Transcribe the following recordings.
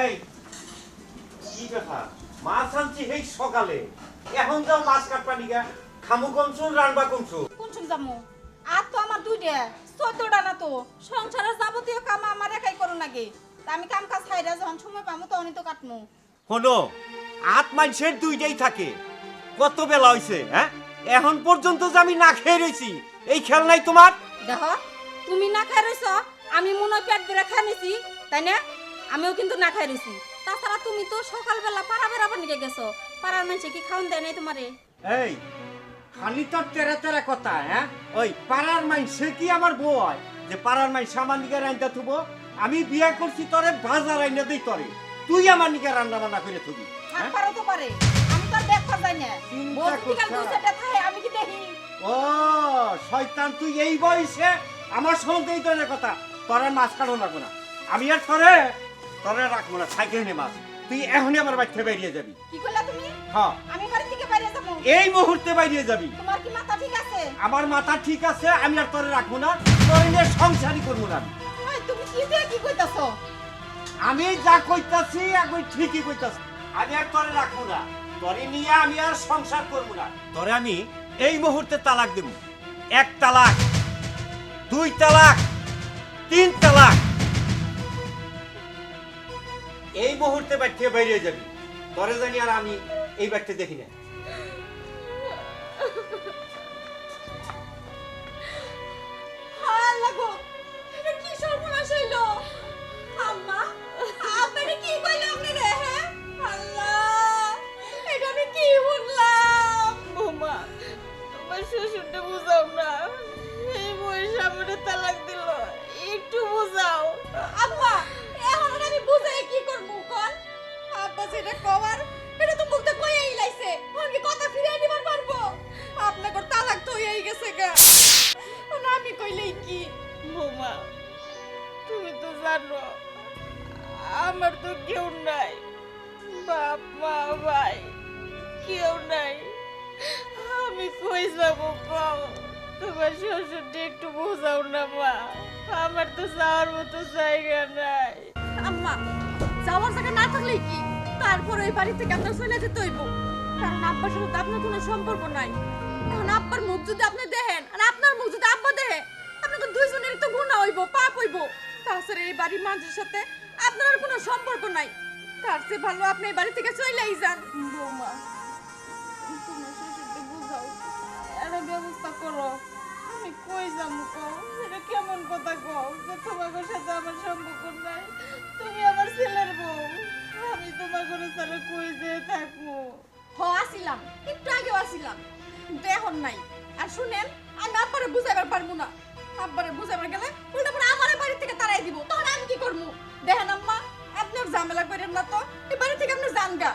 এই কি ব্যাপার? মাছ আনছি এই সকালে। এখন যাও মাছ কাটবা নিগা। খামু কমছুন রানবা কমছু কোনছুন জামু। আর তো আমার দুইটা চোদ্দটা না তো। সংসারের যাবতীয় কাম আমার একাই করো নাকি তা আমি কাম কাজ খাইরা যখন সময় পামু তখনই তো কাটমু। হলো আট মানুষের দুইটাই থাকে। কত বেলা হইছে হ্যাঁ? এখন পর্যন্ত যে আমি না খেয়ে রয়েছি এই খেয়াল নাই তোমার? দেখ তুমি না খাই রইছ আমি মনে পেট বেড়ে খাই নিছি তাই না? আমিও কিন্তু না খাই রইছি তাছাড়া তুমি তো সকালবেলা পাড়া বেড়াবার নিকে গেছো। পাড়ার মানুষে কি খাওন দেয় নাই তোমারে? এই খালি তো তেরা তেরা কথা হ্যাঁ? ওই পাড়ার মাইনসে কি আমার বউ হয়? যে পাড়ার মাইন সামান দিকে রান্না থুবো আমি বিয়ে করছি তোরে বাজার রান্না দিই তরে। তুই আমার নিকে রান্না বান্না করে থুবি থাক হ্যাঁ? পারো তো পারে। আমি তো দেখা যাই না। চিন্তা বলছি কি কাল করছা। দুই চারটা থাকে আমি কি দেখি? ও শয়তান তুই এই বয়সে আমার সঙ্গে এই ধরনের কথা তোরে মাছ কাটো না। আমি আর তোরে তোরে রাখব না সাইকেল নিয়ে মাছ। তুই এখনই আমার বাড়িতে বেরিয়ে যাবি। কি করলা তুমি? হ্যাঁ। আমি বাড়ি থেকে বাইরে যাব। এই মুহূর্তে বেরিয়ে যাবি। তোমার কি মাথা ঠিক আছে? আমার মাথা ঠিক আছে আমি আর তোরে রাখব না। তোর নিয়ে সংসারই করব না। ওই, তুমি কি দিয়ে কি কইতাছো? আমি যা কইতাছি আমি ঠিকই কইতাছি। আমি আর তোরে রাখব না। তোরে নিয়ে আমি আর সংসার করব না। তোরে আমি এই মুহূর্তে তালাক দেব। এক তালাক দুই তালাক তিন তালাক। এই মুহূর্তে ব্যাট থেকে বেরিয়ে যাবি। তোরে জানি আর আমি এই বাড়িতে দেখি না। কি সর্বনাশ হইল? আম্মা কি আপনারে বৌমা তুমি তো জানো, আমার তো কেউ নাই। বাপ, মা, ভাই, কেউ নাই। আমি কই যাব কও? তোমার শ্বশুরটা একটু বোঝাও না, মা। আমার তো যাওয়ার মতো জায়গা নাই। আম্মা, যাওয়ার জায়গা না থাকলেই কি? তারপর ওই বাড়ি থেকে আপনার চলে যেতে হইব। কারণ আব্বার সাথে আপনার কোনো সম্পর্ক নাই। এখন আব্বার মুখ যদি আপনি দেখেন আর আপনার মুখ যদি আব্বা দেখে আপনাদের দুইজনের তো গুণা হইব পাপ হইব। তাছাড়া এই বাড়ির মানুষের সাথে আপনার আর কোনো সম্পর্ক নাই। তার চেয়ে ভালো আপনি এই বাড়ি থেকে চলেই যান। বৌমা তোমার শ্বশুরকে বুঝাও। একটা ব্যবস্থা করো। আমি কই যাব কও? কেমন কথা কও যে তোমাকে সাথে আমার সম্পর্ক নাই? তুমি আমার ছেলের বউ। আমি তোমাকে ছাড়া কই যেয়ে থাকব? হ আসিলাম। একটু আগেও আসিলাম। এখন নাই। আর শুনেন আমি আব্বারে বুঝাইবার পারব না। আব্বারে বুঝাইবার গেলে উল্টা পরে আমার বাড়ি থেকে তারাই দিব। তখন আমি কি করব? দেখেন আম্মা, আপনার ঝামেলা করেন না তো। এই বাড়ি থেকে আপনি যান গা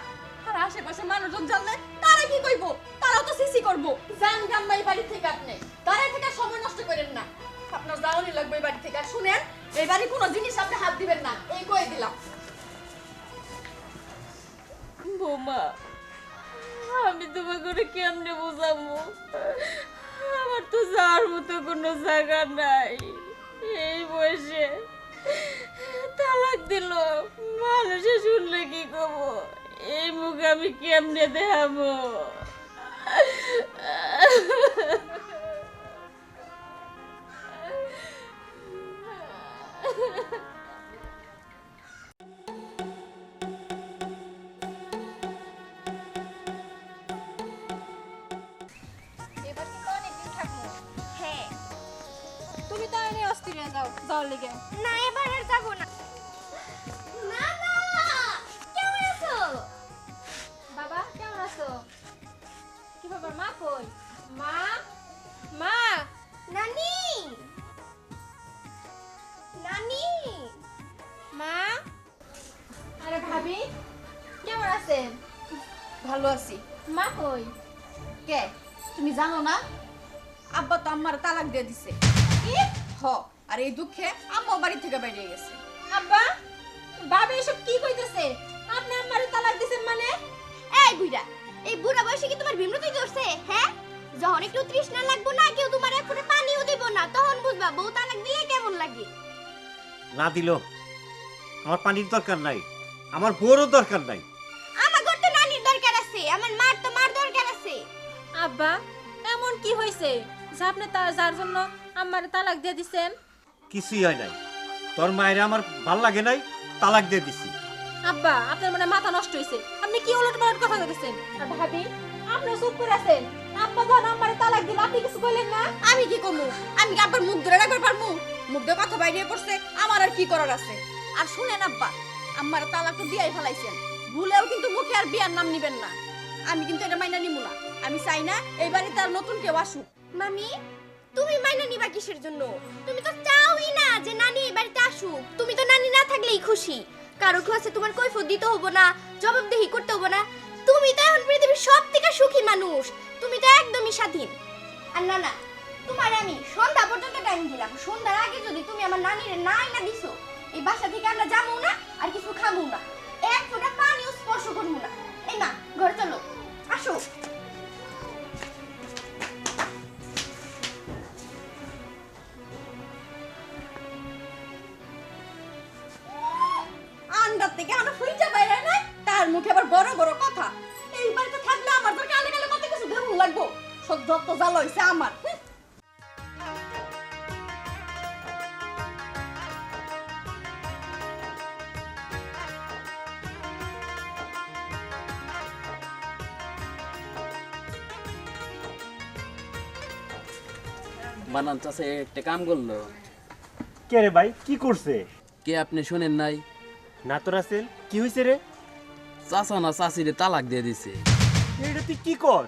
আর আশেপাশে মানুষজন জানলে তারা কি কইব? তারাও তো সিসি করব। যান গা আম্মা এই বাড়ি থেকে আপনি। দাঁড়ায় থেকে সময় নষ্ট করেন না। আপনার যাওয়ানি লাগবে এই বাড়ি থেকে। আর শুনেন, এই বাড়ি কোনো জিনিস আপনি হাত দিবেন না। এই কয়ে দিলাম। বৌমা, আমি তোমাকে কেমনে বোঝাবো? মতো কোনো জায়গা নাই। এই বসে তালাক দিল। মানুষে শুনলে কি কব এই মুখ আমি কেমনে দেখাবো? যাও যাওয়ার লেগে। না এবার আর যাব না। না না কেমন আছো? বাবা কেমন আছো? কি বাবা মা কই? মা মা! নানি! নানি! মা! আরে ভাবি কেমন আছেন? ভালো আছি। মা কই? কে? তুমি জানো না? আব্বা তো আম্মার তালাক দিয়ে দিছে। কি? হ। আর এই দুঃখে আম্মা বাড়ি থেকে বেরিয়ে গেছে। আব্বা বাবা এসব কি কইতেছে? আপনি আম্মারে তালাক দিছেন মানে? এই বুইড়া এই বুড়া বয়সে কি তোমার বিমৃতি করছে হ্যাঁ? যখন একটু তৃষ্ণা লাগবো না কেউ তোমার এক ফুটে পানিও দিব না তখন বুঝবা বউ তালাক দিলে কেমন লাগে? না দিল। আমার পানির দরকার নাই আমার বউরও দরকার নাই। আমার ঘর তো নানির দরকার আছে আমার মার তো মার দরকার আছে। আব্বা এমন কি হয়েছে যে আপনি তার যার জন্য আমার তালাক দিয়ে দিছেন? কিছুই হয় নাই। তোর মায়ের আমার ভালো লাগে নাই তালাক দিয়ে দিছি। আব্বা আপনার মানে মাথা নষ্ট হয়েছে আপনি কি উলট পালট কথা কইতেছেন? আর ভাবি আপনি চুপ করে আছেন। আব্বা যখন আমার তালাক দিল আপনি কিছু কইলেন না? আমি কি করব আমি কি আব্বার মুখ ধরে রাখবার পারব মুখ দিয়ে কথা বাইরে পড়ছে আমার আর কি করার আছে? আর শুনেন আব্বা আমার তালাক তো দিয়াই ফেলাইছেন। ভুলেও কিন্তু মুখে আর বিয়ার নাম নিবেন না। আমি কিন্তু এটা মাইনা নিমু না। আমি চাই না এই বাড়িতে আর নতুন কেউ আসুক। মামি তুমি মাইনা নিবা কিসের জন্য? তুমি তো চাওই না যে নানি এই বাড়িতে আসুক। তুমি তো নানি না থাকলেই খুশি। কারও ক্লাসে তোমার কৈফত দিতে হব না, জবাবদিহি করতে হব না। তুমি তো এখন পৃথিবীর সব থেকে সুখী মানুষ। তুমি তো একদমই স্বাধীন। আর না না, তোমার আমি সন্ধ্যা পর্যন্ত টাইম দিলাম। সন্ধ্যার আগে যদি তুমি আমার নানিরে নাই না দিছো, এই বাসা থেকে আমরা যাব না, আর কিছু খাব না। এক ফোঁটা পানিও স্পর্শ করব না। এই মা, ঘর চলো। আসো। থেকে আমার ফুইটা বাইরে নাই তার মুখে আবার বড় বড় কথা। এই বাড়িতে থাকলে আমার তো কালে কালে কত কিছু দেখুন লাগবো। সব যত জ্বালা হইছে আমার বানান চাষে একটা কাম করল। কে রে ভাই কি করছে? কে আপনি শোনেন নাই? না তোর আছেন কি হয়েছে রে? চাষা না চাষিরে তালাক দিয়ে দিছে। এটা তুই কি কর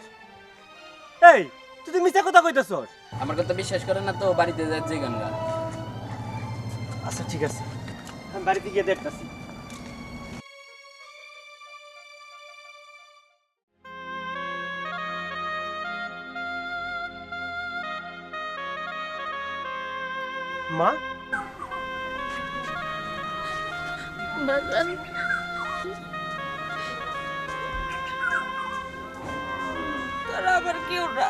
এই তুই তো মিথ্যা কথা কইতাছস। আমার কথা বিশ্বাস করেন না তো বাড়িতে যাচ্ছে গঙ্গা আচ্ছা ঠিক আছে। আমি বাড়িতে গিয়ে দেখতাছি। মা? বাজান তোরা আমার কেউ না।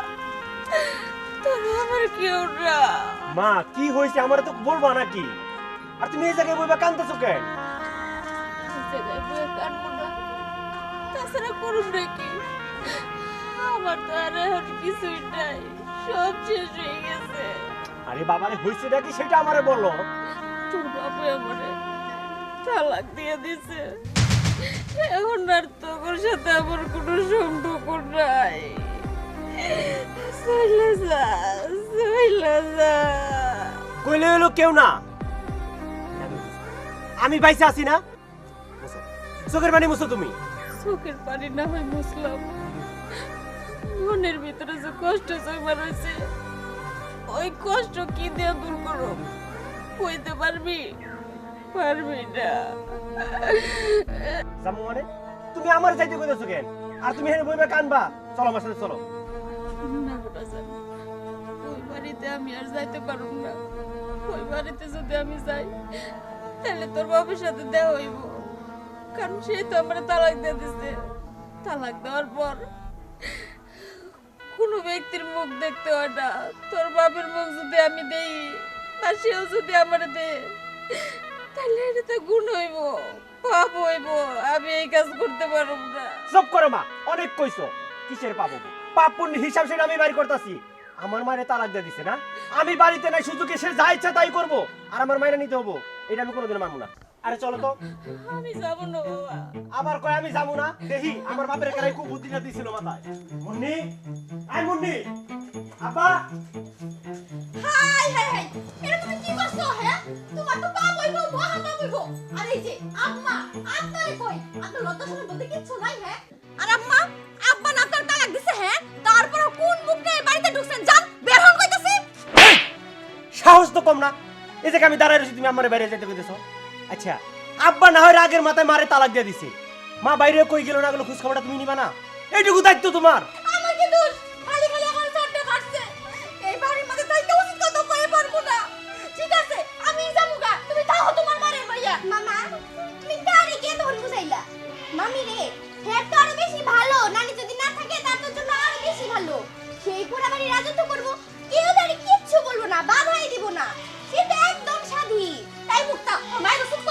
তোরা আমার কেউ না। মা কি হয়েছে? আমার তো বলবা নাকি? আর তুমি এই জায়গায় বইবা কান্দতেছো কেন? জায়গায় বয়ে কাটবো না। তাছাড়া করুন নাকি? আমার তো আর এখন কিছুই নাই। সব শেষ হয়ে গেছে। আরে বাবারে হয়েছে নাকি সেটা আমারে বলো? তোর আমারে তালাক দিয়ে দিছে। এখন আর তোর সাথে আমার কোনো সম্পর্ক নাই। চলে যা চলে যা। কইলে হলো কেউ না। আমি বাইসে আছি না। চোখের পানি মুছো তুমি। চোখের পানি না হয় মুসলাম মনের ভিতরে যে কষ্ট জমা রয়েছে ওই কষ্ট কি দিয়ে দূর করো কইতে পারবি? পারবি না। জামু মানে? তুমি আমার যাইতে কইতেছো কেন? আর তুমি হেনে বইবা কানবা? চলো আমার সাথে চলো। না গোটা জান ওই বাড়িতে আমি আর যাইতে না। ওই বাড়িতে যদি আমি যাই তাহলে তোর বাবার সাথে দেওয়া হইব। কারণ সেই তো আমার তালাক দিয়ে দিছে। তালাক দেওয়ার পর কোনো ব্যক্তির মুখ দেখতে হয় না। তোর বাপের মুখ যদি আমি দেই আর সেও যদি আমার দে তাহলে এটা তো গুণ হইব পাপ হইব আমি এই কাজ করতে পারব না। চুপ করো মা অনেক কইছো। কিসের পাবো পাপ পুণ্য হিসাব সেটা আমি বাড়ি করতেছি। আমার মায়ের তালাক দিয়ে দিছে না? আমি বাড়িতে নাই সুযোগে সে যা ইচ্ছা তাই করব? আর আমার মায়ের নিতে হব? এটা আমি কোনোদিন মানবো না। আরে চলো তো। আমি যাব না বাবা। আবার কয় আমি যাব না? দেখি আমার বাপের কারাই খুব বুদ্ধিটা দিছিল মাথায়। মুন্নি আই মুন্নি। আব্বা। হাই হাই হাই এটা তুমি কি করছ হ্যাঁ? তোমার তো পাপ হইব মহা পাপ হইব। আর এই যে আম্মা আপনারে কই? আপনার লজ্জা শরম বলতে কিচ্ছু নাই হ্যাঁ? আর আম্মা আব্বা না আপনার তালাক দিছে হ্যাঁ? তারপর কোন মুখ নিয়ে এই বাড়িতে ঢুকছেন? যান বের হন কইতাছি। সাহস তো কম না। এই জায়গায় আমি দাঁড়ায় রয়েছি তুমি আমার বাইরে যেতে কইতেছো। আচ্ছা আব্বা না হয় রাগের মাথায় মারে তালাক দিয়ে দিছে। মা বাইরে কই গেল না গেল খোঁজ খবরটা তুমি নিবা না। এইটুকু দায়িত্ব তোমার। আমার কি দোষ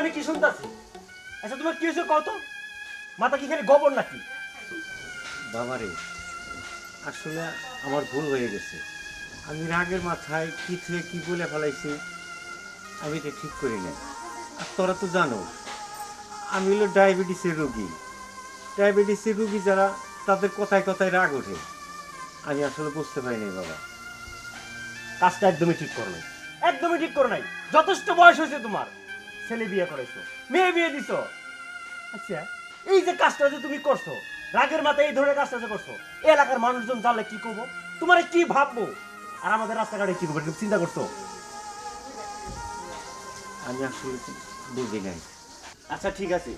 আমি কি শুনতাছি? আচ্ছা তোমার কি হয়েছে কত মাথা কি খালি গোবর নাকি? বাবারে আসলে আমার ভুল হয়ে গেছে। আমি রাগের মাথায় কি থেকে কি বলে ফেলাইছি আমি এটা ঠিক করি না আর তোরা তো জানো আমি হলো ডায়াবেটিসের রোগী। ডায়াবেটিসের রোগী যারা তাদের কথায় কথায় রাগ ওঠে। আমি আসলে বুঝতে পারিনি বাবা। কাজটা একদমই ঠিক করো নাই। একদমই ঠিক করো নাই। যথেষ্ট বয়স হয়েছে তোমার। ছেলে বিয়ে করেছ মেয়ে বিয়ে দিছো। আচ্ছা এই যে কাজটা যে তুমি করছ রাগের মাথায় এই ধরনের কাজটা যে করছ এলাকার মানুষজন জানলে কি করব তোমার কি ভাববো? আর আমাদের রাস্তাঘাটে কি করব চিন্তা করছ? আমি আসলে বুঝি নাই। আচ্ছা ঠিক আছে।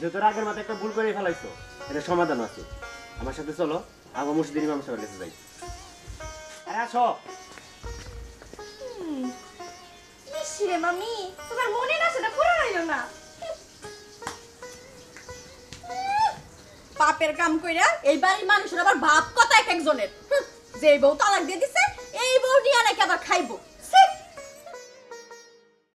যেহেতু রাগের মাথায় একটা ভুল করে ফেলাইছো এটা সমাধান আছে। আমার সাথে চলো আমার মুর্শিদিন ইমাম সাহেবের কাছে যাই। আরে আসো। রে মামি? তোমার মনে না, সেটা পুরো রইল না। পাপের কাম কইরা এই বাড়ির মানুষের আবার ভাব কথা এক একজনের। যে বউ তালাক দিয়ে দিছে, এই বউ নিয়ে নাকি আবার খাইবো।